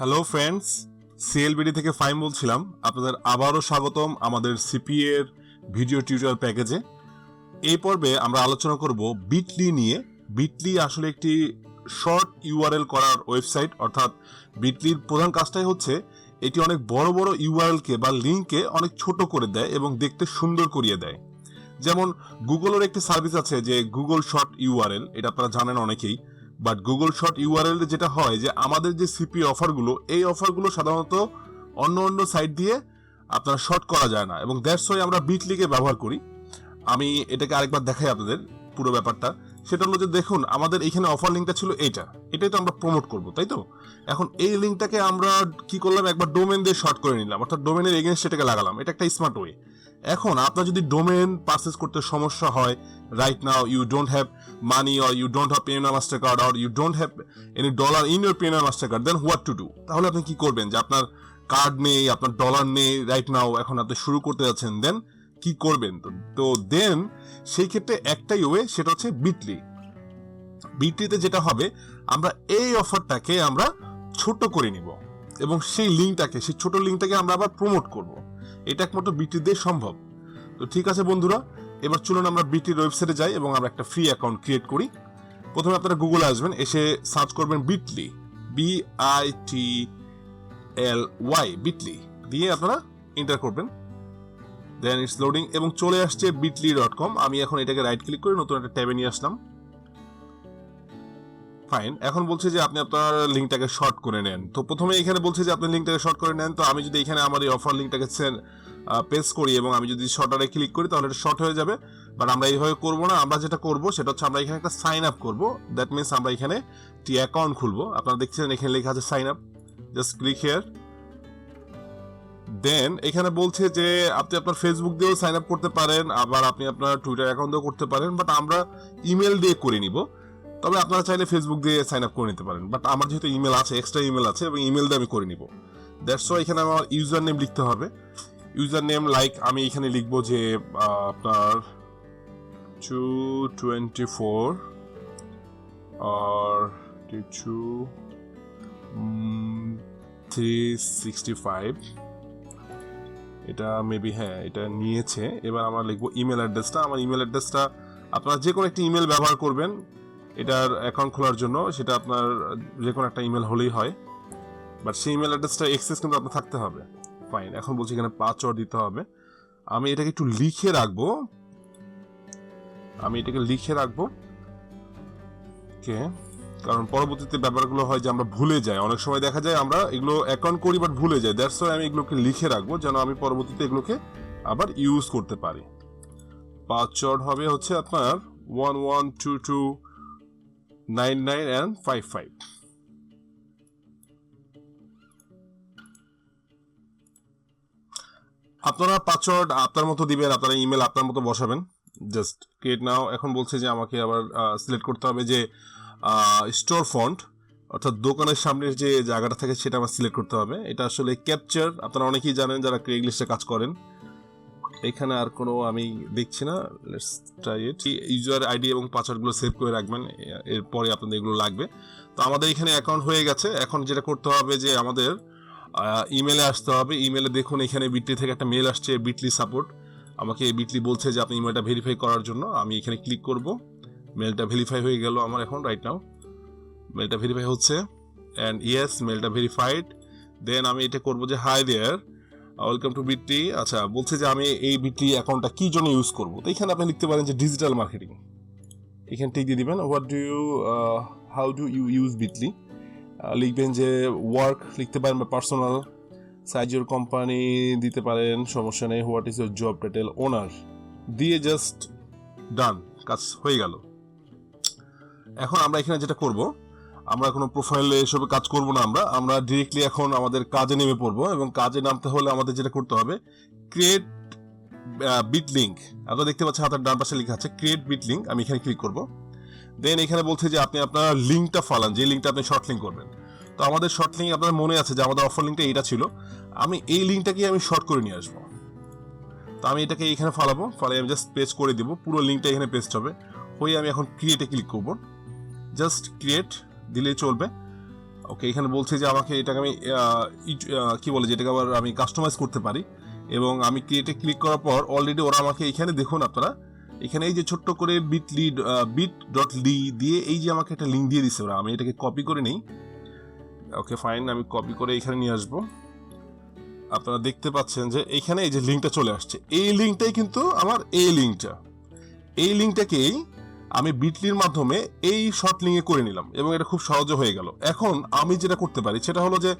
Hello friends সিএলবিডি থেকে ফাইম বলছিলাম। আপনাদের আবারও স্বাগতম আমাদের সিপিএ এর ভিডিও টিউটোরিয়াল প্যাকেজে। এই পর্বে আমরা আলোচনা করব বিটলি নিয়ে। বিটলি আসলে একটি শর্ট ইউআরএল করার ওয়েবসাইট, অর্থাৎ বিটলির প্রধান কাজটাই হচ্ছে এটি অনেক বড় বড় ইউআরএলকে বা লিঙ্ককে অনেক ছোট করে দেয় এবং দেখতে সুন্দর করিয়ে দেয়। যেমন গুগলের একটি সার্ভিস আছে যে গুগল শর্ট ইউআরএল এটা আপনারা জানেন অনেকেই। বাট গুগল শর্ট ইউআরএল যেটা হয় যে আমাদের যে সিপি অফারগুলো এই অফারগুলো সাধারণত অন্য অন্য সাইট দিয়ে আপনার শর্ট করা যায় না। এবং দ্যাটস ওয়াই আমরা বিট বিটলিকে ব্যবহার করি। আমি এটাকে আরেকবার দেখাই আপনাদের পুরো ব্যাপারটা। সেটা হলো যে দেখুন, আমাদের এখানে অফার লিঙ্কটা ছিল এইটা। এটাই তো আমরা প্রমোট করব, তাই তো? এখন এই লিঙ্কটাকে আমরা কি করলাম? একবার ডোমেন দিয়ে শর্ট করে নিলাম। অর্থাৎ ডোমেনের এগেনস্ট সেটাকে লাগালাম। এটা একটা স্মার্ট ওয়ে এখন আপনার যদি ডোমেন পারচেস করতে সমস্যা হয় right now you don't have money or you don't have pen master card or you don't have any dollar in your pen master card then what to do তাহলে আপনি কি করবেন যে আপনার কার্ড নেই, আপনার ডলার নেই রাইট নাও এখন আপনি শুরু করতে যাচ্ছেন দেন কি করবেন? তো তো দেন সেই ক্ষেত্রে একটাই ওয়ে সেটা হচ্ছে বিটলি বিটলিতে যেটা হবে, আমরা এই অফারটাকে আমরা ছোট করে নিব এবং সেই লিঙ্কটাকে সেই ছোট লিঙ্কটাকে আমরা আবার প্রমোট করব। এটা একমাত্র বিটি দিয়ে সম্ভব। তো ঠিক আছে বন্ধুরা, এবার চলুন আমরা বিটির ওয়েবসাইটে যাই এবং আমরা একটা ফ্রি অ্যাকাউন্ট ক্রিয়েট করি। প্রথমে আপনারা গুগলে আসবেন, এসে সার্চ করবেন Bitly B I T L Y Bitly দিয়ে আপনারা এন্টার করবেন। দেন ইটস লোডিং এবং চলে আসছে বিটলি ডট কম আমি এখন এটাকে রাইট ক্লিক করে নতুন একটা ট্যাবে নিয়ে আসলাম। ফাইন এখন বলছে যে আপনি আপনার লিঙ্কটাকে শর্ট করে নেন। তো প্রথমে এখানে বলছে যে আপনি লিঙ্কটাকে শর্ট করে নেন। তো আমি যদি এখানে আমার এই অফার লিঙ্কটাকে পেস্ট করি এবং আমি যদি শর্টারে ক্লিক করি তাহলে এটা শর্ট হয়ে যাবে। বাট আমরা এইভাবে করব না। আমরা যেটা করব সেটা হচ্ছে আমরা এখানে একটা সাইন আপ করব। দ্যাট মিনস আমরা এখানে টি অ্যাকাউন্ট খুলবো। আপনারা দেখছেন এখানে লেখা আছে sign up just click here then এখানে বলছে যে আপনি আপনার ফেসবুক দিয়েও সাইন আপ করতে পারেন। আবার আপনি আপনার টুইটার অ্যাকাউন্ট দিয়েও করতে পারেন। বাট আমরা ইমেল দিয়ে করে নিব। তবে আপনারা চাইলে ফেসবুক দিয়ে সাইন আপ করে নিতে পারেন। বাট আমার যেহেতু ইমেল আছে এক্সট্রা ইমেল আছে, এবং ইমেল দিয়ে আমি করে নিব। দ্যাটস ওয়াই এখানে আমার ইউজার নেম লিখতে হবে। ইউজার নেম লাইক আমি এখানে লিখব যে আপনার টু টোয়েন্টি ফোর আর টু থ্রি সিক্সটি ফাইভ এটা মেবি হ্যাঁ এটা নিয়েছে। এবার আমরা লিখব ইমেল অ্যাড্রেসটা আমার ইমেল অ্যাড্রেসটা আপনারা যে কোনো একটি ইমেল ব্যবহার করবেন। এটার অ্যাকাউন্ট খোলার জন্য সেটা আপনার যে কোনো একটা ইমেল হলেই হয়। বাট সেই ইমেল অ্যাড্রেসটা এক্সেস কিন্তু আপনার থাকতে হবে। ফাইন এখন বলছি এখানে পাঁচওয়ার্ড দিতে হবে। আমি এটাকে একটু লিখে রাখব। আমি এটাকে লিখে রাখব। কে কারণ পরবর্তীতে ব্যাপারগুলো হয় যে আমরা ভুলে যাই। অনেক সময় দেখা যায় আমরা এগুলো অ্যাকাউন্ট করি বাট ভুলে যাই। দ্যাটস ওয়াই আমি এগুলোকে লিখে রাখব যেন আমি পরবর্তীতে এগুলোকে আবার ইউজ করতে পারি। পাসওয়ার্ড হবে হচ্ছে আপনার one one two two nine nine and five five আপনারা পাসওয়ার্ড আপনার মতো দিবেন, আপনারা ইমেল আপনার মতো বসাবেন। জাস্ট ক্রিয়েট নাও এখন বলছে যে আমাকে আবার সিলেক্ট করতে হবে যে স্টোর ফন্ট অর্থাৎ দোকানের সামনের যে জায়গাটা থাকে সেটা আমার সিলেক্ট করতে হবে। এটা আসলে ক্যাপচার আপনারা অনেকেই জানেন যারা ক্রেগলিস্টে কাজ করেন। এখানে আর কোনো আমি দেখছি না। Let's try it user ID এবং পাসওয়ার্ডগুলো সেভ করে রাখবেন। এরপরে আপনাদের এগুলো লাগবে। তো আমাদের এখানে অ্যাকাউন্ট হয়ে গেছে। এখন যেটা করতে হবে যে আমাদের ইমেলে আসতে হবে। ইমেলে দেখুন এখানে বিটলি থেকে একটা মেল আসছে বিটলি সাপোর্ট আমাকে বিটলি বলছে যে আপনি ইমেলটা ভেরিফাই করার জন্য। আমি এখানে ক্লিক করব। মেলটা ভেরিফাই হয়ে গেল আমার এখন রাইট নাও মেলটা ভেরিফাই হচ্ছে। অ্যান্ড ইয়েস মেলটা ভেরিফাইড দেন আমি এটা করব যে hi there welcome to Bitly আচ্ছা বলছে যে আমি এই বিটলি অ্যাকাউন্টটা কি জন্য ইউজ করব? তো এখানে আপনি লিখতে পারেন যে ডিজিটাল মার্কেটিং এখানে ঠিক দিয়ে দিবেন what do you how do you use Bitly লিখবেন যে ওয়ার্ক লিখতে পারেন বা পার্সোনাল সাইজ ইউর কোম্পানি দিতে পারেন, সমস্যা নেই what is your job title owner দিয়ে জাস্ট ডান কাজ হয়ে গেল। এখন আমরা এখানে যেটা করব আমরা কোনো প্রোফাইলে এসবে কাজ করব না আমরা। আমরা ডিরেক্টলি এখন আমাদের কাজে নেমে পড়ব এবং কাজে নামতে হলে আমাদের যেটা করতে হবে ক্রিয়েট বিট লিঙ্ক আপনারা দেখতে পাচ্ছেন হাতের ডান পাশে লেখা আছে ক্রিয়েট বিট লিঙ্ক আমি এখানে ক্লিক করব। দেন এখানে বলছে যে আপনি আপনার লিঙ্কটা ফালান, যে লিঙ্কটা আপনি শর্ট লিঙ্ক করবেন। তো আমাদের শর্ট লিঙ্ক আপনার মনে আছে যে আমাদের অফার লিঙ্কটা এটা ছিল, আমি এই লিঙ্কটাকে আমি শর্ট করে নিয়ে আসব। তো আমি এটাকে এখানে ফালাবো ফালাই আমি জাস্ট পেস্ট করে দিব, পুরো লিঙ্কটা এখানে পেস্ট হবে। হয়ে আমি এখন ক্রিয়েটে ক্লিক করব। জাস্ট ক্রিয়েট দিলেই চলবে। ওকে এখানে বলছে যে আমাকে এটাকে আমি কি বলে যেটাকে আবার আমি কাস্টমাইজ করতে পারি। এবং আমি ক্রিয়েটে ক্লিক করার পর অলরেডি ওরা আমাকে এখানে দেখুন আপনারা। এখানে এই যে ছোট্ট করে Bitly bit dot ly দিয়ে এই যে আমাকে একটা লিঙ্ক দিয়ে দিছে ওরা। আমি এটাকে কপি করে নিই। ওকে ফাইন আমি কপি করে এখানে নিয়ে আসব। আপনারা দেখতে পাচ্ছেন যে এখানে এই যে লিঙ্কটা চলে আসছে। এই লিঙ্কটাই কিন্তু আমার এই লিঙ্কটা এই লিঙ্কটাকেই আমি বিটলির মাধ্যমে এই শর্ট লিঙ্কে করে নিলাম এবং এটা খুব সহজে হয়ে গেল। এখন আমি যেটা করতে পারি সেটা হলো যে,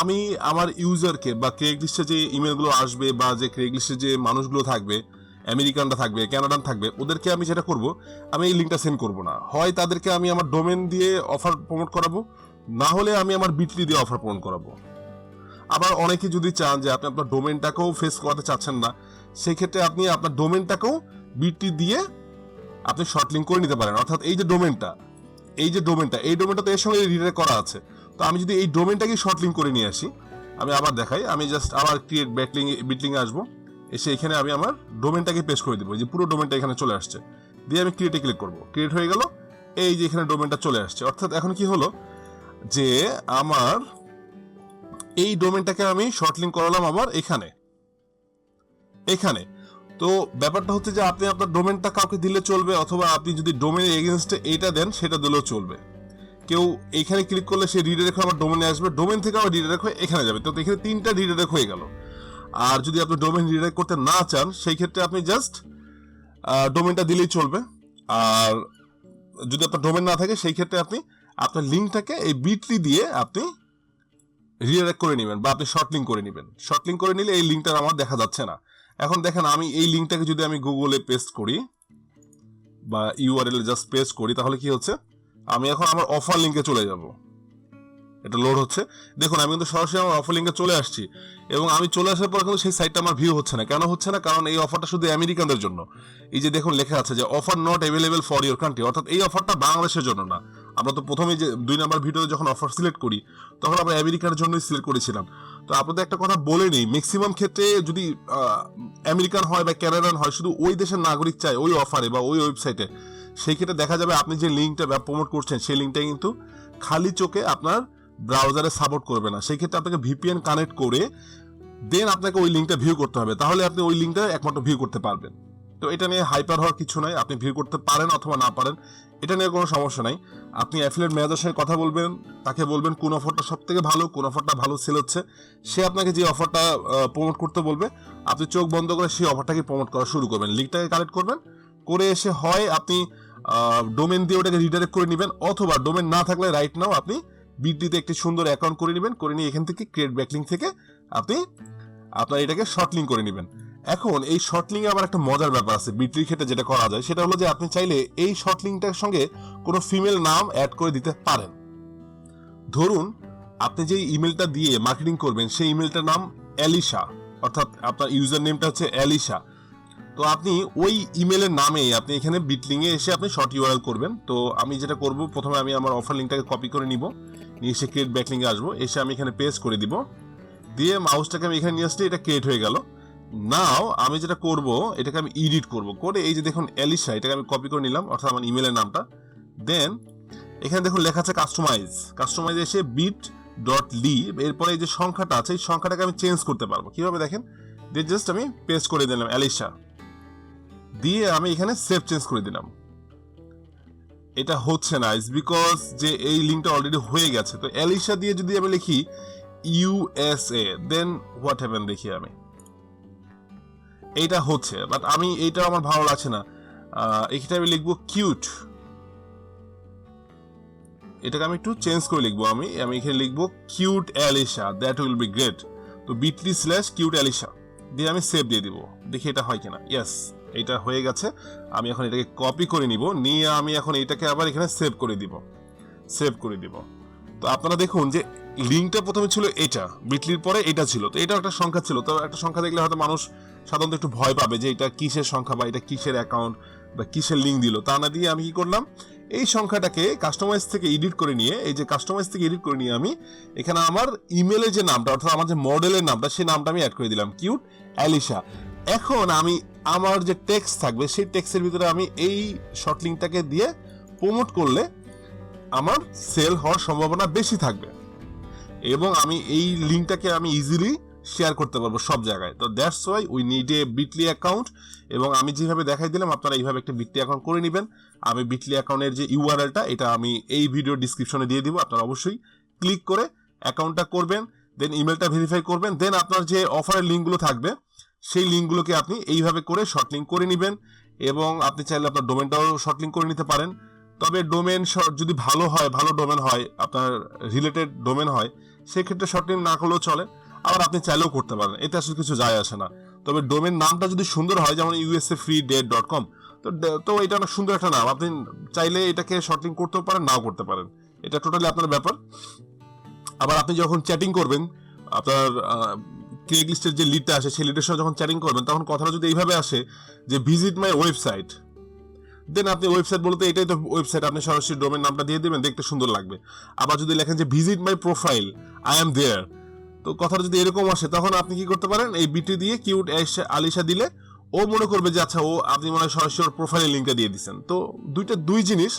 আমি আমার ইউজারকে বা ক্রেগ লিস্টে যে ইমেলগুলো আসবে বা যে ক্রেগ লিস্টে যে মানুষগুলো থাকবে, আমেরিকানরা থাকবে ক্যানাডান থাকবে, ওদেরকে আমি যেটা করব, আমি এই লিঙ্কটা সেন্ড করব না। হয় তাদেরকে আমি আমার ডোমেন দিয়ে অফার প্রমোট করাবো, না হলে আমি আমার বিটলি দিয়ে অফার প্রমোট করাবো। আবার অনেকে যদি চান যে আপনি আপনার ডোমেনটাকেও ফেস করাতে চাচ্ছেন না, সেক্ষেত্রে আপনি আপনার ডোমেনটাকেও বিটি দিয়ে আপনি শর্ট লিঙ্ক করে নিতে পারেন। অর্থাৎ এই যে ডোমেনটা এই যে ডোমেনটা এই ডোমেনটা তো এর সঙ্গে রিলেট করা আছে। তো আমি যদি এই ডোমেনটাকে শর্ট লিঙ্ক করে নিয়ে আসি, আমি আবার দেখাই, আমি জাস্ট আবার ক্রিয়েট ব্যাকলিং বিটলিং আসব। এসে এখানে আমি আমার ডোমেনটাকে পেস্ট করে দেবো যে পুরো ডোমেনটা এখানে চলে আসছে। দিয়ে আমি ক্রিয়েটে ক্লিক করব। ক্রিয়েট হয়ে গেল, এই যে এখানে ডোমেনটা চলে আসছে। অর্থাৎ এখন কি হলো যে আমার এই ডোমেনটাকে আমি শর্ট লিঙ্ক করালাম আবার এখানে। এখানে। তো ব্যাপারটা হচ্ছে যে আপনি আপনার ডোমেনটা কাউকে দিলে চলবে অথবা আপনি যদি ডোমেনের এগেনস্টে এইটা দেন, সেটা দিলেও চলবে। কেউ এখানে ক্লিক করলে সে রিডাইরেক্ট আবার ডোমেনে আসবে ডোমেন থেকে আবার রিডাইরেক্ট হয়ে এখানে যাবে। তো এখানে তিনটা রিডাইরেক্ট হয়ে গেল। আর যদি আপনি ডোমেন রিডাইরেক্ট করতে না চান, সেই ক্ষেত্রে আপনি জাস্ট ডোমেনটা দিলেই চলবে। আর যদি আপনার ডোমেন না থাকে, সেই ক্ষেত্রে আপনি আপনার লিঙ্কটাকে এই বিটলি দিয়ে আপনি রিডাইরেক্ট করে নেবেন বা আপনি শর্ট লিঙ্ক করে নেবেন। শর্ট লিঙ্ক করে নিলে এই লিঙ্কটা আমার দেখা যাচ্ছে না। এখন দেখেন আমি এই লিঙ্কটাকে যদি আমি গুগলে পেস্ট করি, বা ইউআরএল জাস্ট পেস্ট করি, তাহলে কি হচ্ছে? আমি এখন আমার অফার লিঙ্কে চলে যাব। এটা লোড হচ্ছে। দেখুন, আমি কিন্তু সরাসরি আমার অফার লিঙ্কে চলে আসছি। এবং আমি চলে আসার পর কিন্তু সেই সাইটটা আমার ভিউ হচ্ছে না। কেন হচ্ছে না? কারণ এই অফারটা শুধু আমেরিকানদের জন্য। এই যে দেখুন, লেখা আছে যে offer not available for your country অর্থাৎ এই অফারটা বাংলাদেশের জন্য না। আমরা তো প্রথমে যে দুই নাম্বার ভিডিওতে যখন অফার সিলেক্ট করি, তখন আমরা আমেরিকার জন্যই সিলেক্ট করেছিলাম। তো আপনাদের একটা কথা বলে নিই ম্যাক্সিমাম ক্ষেত্রে যদি আমেরিকান হয় বা ক্যানাডান হয়, শুধু ওই দেশের নাগরিক চায় ওই অফারে বা ওই ওয়েবসাইটে সেই ক্ষেত্রে দেখা যাবে আপনি যে লিঙ্কটা প্রমোট করছেন, সেই লিঙ্কটা কিন্তু খালি চোখে আপনার ব্রাউজারে সাপোর্ট করবে না। সেই ক্ষেত্রে আপনাকে ভিপিএন কানেক্ট করে দেন আপনাকে ওই লিঙ্কটা ভিউ করতে হবে। তাহলে আপনি ওই লিঙ্কটা একমাত্র ভিউ করতে পারবেন। তো এটা নিয়ে হাইপার হওয়ার কিছু নাই। আপনি ভিড় করতে পারেন অথবা না পারেন, এটা নিয়ে কোনো সমস্যা নাই। আপনি অ্যাফিলেট ম্যানেজার সঙ্গে কথা বলবেন, তাকে বলবেন কোন অফারটা সব থেকে ভালো, কোন অফারটা ভালো সেল হচ্ছে। সে আপনাকে যে অফারটা প্রমোট করতে বলবে, আপনি চোখ বন্ধ করে সেই অফারটাকে প্রমোট করা শুরু করবেন। লিঙ্কটাকে কালেক্ট করবেন, করে এসে হয় আপনি ডোমেন দিয়ে ওটাকে রিডাইরেক্ট করে নেবেন, অথবা ডোমেন না থাকলে রাইট নাও আপনি বিটিতে একটি সুন্দর অ্যাকাউন্ট করে নেবেন, করে নিয়ে এখান থেকে ক্রিয়েট ব্যাকলিং থেকে আপনি আপনার এটাকে শর্ট লিঙ্ক করে নেবেন। এখন এই শর্ট লিঙ্কে আবার একটা মজার ব্যাপার আছে বিটলির ক্ষেত্রে যেটা করা যায়, সেটা হলো যে আপনি চাইলে এই শর্ট লিঙ্কটার সঙ্গে কোনো ফিমেল নাম অ্যাড করে দিতে পারেন। ধরুন, আপনি যে ইমেলটা দিয়ে মার্কেটিং করবেন, সেই ইমেলটার নাম অ্যালিশা অর্থাৎ আপনার ইউজার নেমটা হচ্ছে অ্যালিশা তো আপনি ওই ইমেলের নামে আপনি এখানে বিটলিংয়ে এসে আপনি শর্ট ইউআরএল করবেন। তো আমি যেটা করব, প্রথমে আমি আমার অফার লিঙ্কটাকে কপি করে নিব, নিয়ে এসে ক্রিয়েট ব্যাকলিংয়ে আসব। এসে আমি এখানে পেস্ট করে দিব। দিয়ে মাউসটাকে আমি এখানে নিয়ে আসলে এটা ক্রিয়েট হয়ে গেল। নাও আমি যেটা করব, এটাকে আমি এডিট করব। করে এই যে দেখুন এলিশা এটাকে আমি কপি করে নিলাম, অর্থাৎ আমার ইমেলের নামটা। দেন এখানে দেখুন লেখা আছে কাস্টমাইজ কাস্টমাইজ এসে বিট ডট লি এরপরে এই যে সংখ্যাটা আছে, এই সংখ্যাটাকে আমি চেঞ্জ করতে পারব। কীভাবে দেখেন? দিয়ে জাস্ট আমি পেস্ট করে দিলাম এলিশা দিয়ে আমি এখানে সেভ চেঞ্জ করে দিলাম। এটা হচ্ছে না ইস বিকজ যে এই লিঙ্কটা অলরেডি হয়ে গেছে। তো এলিশা দিয়ে যদি আমি লিখি ইউএসএ দেন হোয়াট হ্যাপেন দেখি আমি। এইটা হচ্ছে বাট আমি এইটা আমার ভালো লাগছে না। এখানে আমি লিখব কিউট এটাকে আমি একটু চেঞ্জ করে লিখব আমি। আমি এখানে লিখব cute Alisha that will be great তো বিটলি স্ল্যাশ কিউট অ্যালিশা দিয়ে আমি সেভ দিয়ে দিব। দেখি এটা হয় কিনা। ইয়েস এটা হয়ে গেছে। আমি এখন এটাকে কপি করে নিব। নিয়ে আমি এখন এটাকে আবার এখানে সেভ করে দিব। সেভ করে দিব। তো আপনারা দেখুন যে লিঙ্কটা প্রথমে ছিল এটা, বিটলির পরে এটা ছিল। তো এটা একটা সংখ্যা ছিল। তো একটা সংখ্যা দেখলে হয়তো মানুষ সাধারণত একটু ভয় পাবে যে এটা কিসের সংখ্যা বা এটা কিসের অ্যাকাউন্ট বা কিসের লিঙ্ক দিল। তা না দিয়ে আমি কি করলাম, এই সংখ্যাটাকে কাস্টমাইজ থেকে এডিট করে নিয়ে, এই যে কাস্টমাইজ থেকে এডিট করে নিয়ে আমি এখানে আমার ইমেলের যে নামটা, অর্থাৎ আমার যে মডেলের নামটা, সেই নামটা আমি অ্যাড করে দিলাম। কিউট অ্যালিশা এখন আমি, আমার যে টেক্সট থাকবে, সেই টেক্সটের ভিতরে আমি এই শর্ট লিঙ্কটাকে দিয়ে প্রমোট করলে আমার সেল হওয়ার সম্ভাবনা বেশি থাকবে। এবং আমি এই লিঙ্কটাকে আমি ইজিলি শেয়ার করতে পারব সব জায়গায়। তো that's why we need a Bitly account এবং আমি যেভাবে দেখাই দিলাম, আপনারা এইভাবে একটা বিটলি অ্যাকাউন্ট করে নেবেন। আমি বিটলি অ্যাকাউন্টের যে ইউআরএলটা এটা আমি এই ভিডিও ডিসক্রিপশনে দিয়ে দিব, আপনারা অবশ্যই ক্লিক করে অ্যাকাউন্টটা করবেন দেন ইমেলটা ভেরিফাই করবেন দেন আপনার যে অফারের লিঙ্কগুলো থাকবে, সেই লিঙ্কগুলোকে আপনি এইভাবে করে শর্ট লিঙ্ক করে নেবেন এবং আপনি চাইলে আপনার ডোমেনটাও শর্ট লিঙ্ক করে নিতে পারেন। তবে ডোমেন যদি ভালো হয়, ভালো ডোমেন হয়, আপনার রিলেটেড ডোমেন হয় সেক্ষেত্রে শর্ট লিঙ্ক না করলেও চলে। আবার আপনি চাইলেও করতে পারেন। এতে আসলে কিছু যায় আসে না। তবে ডোমেন নামটা যদি সুন্দর হয়, যেমন USA free date dot com তো তো এটা অনেক সুন্দর একটা নাম। আপনি চাইলে এটাকে শর্ট করতেও পারেন, নাও করতে পারেন। এটা টোটালি আপনার ব্যাপার। আবার আপনি যখন চ্যাটিং করবেন, আপনার ক্লিক লিস্টের যে লিডটা আসে, সেই লিডের সঙ্গে যখন চ্যাটিং করবেন, তখন কথাটা যদি এইভাবে আসে যে ভিজিট মাই ওয়েবসাইট দেন আপনি ওয়েবসাইট বলতে এটাই তো ওয়েবসাইট আপনি সরাসরি ডোমেন নামটা দিয়ে দেবেন, দেখতে সুন্দর লাগবে। আবার যদি লেখেন যে visit my profile I am there তো কথাটা যদি এরকম আসে, তখন আপনি কি করতে পারেন? এই বিটি দিয়ে কিউট আলিশা দিলে, ও মনে করবে যে আচ্ছা ও, আপনি মনে হয় সরাসরি ওর প্রোফাইলের লিঙ্কটা দিয়ে দিচ্ছেন তো দুইটা, দুই জিনিস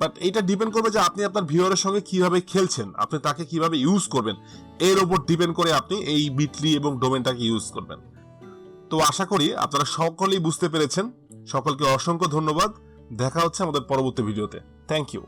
বাট এটা ডিপেন্ড করবে যে, আপনি আপনার ভিউয়ারের সঙ্গে কীভাবে খেলছেন? আপনি তাকে কীভাবে ইউজ করবেন? এর ওপর ডিপেন্ড করে আপনি এই বিটলি এবং ডোমেনটাকে ইউজ করবেন। তো আশা করি আপনারা সকলেই বুঝতে পেরেছেন। সকলকে অসংখ্য ধন্যবাদ। দেখা হচ্ছে আমাদের পরবর্তী ভিডিওতে। Thank you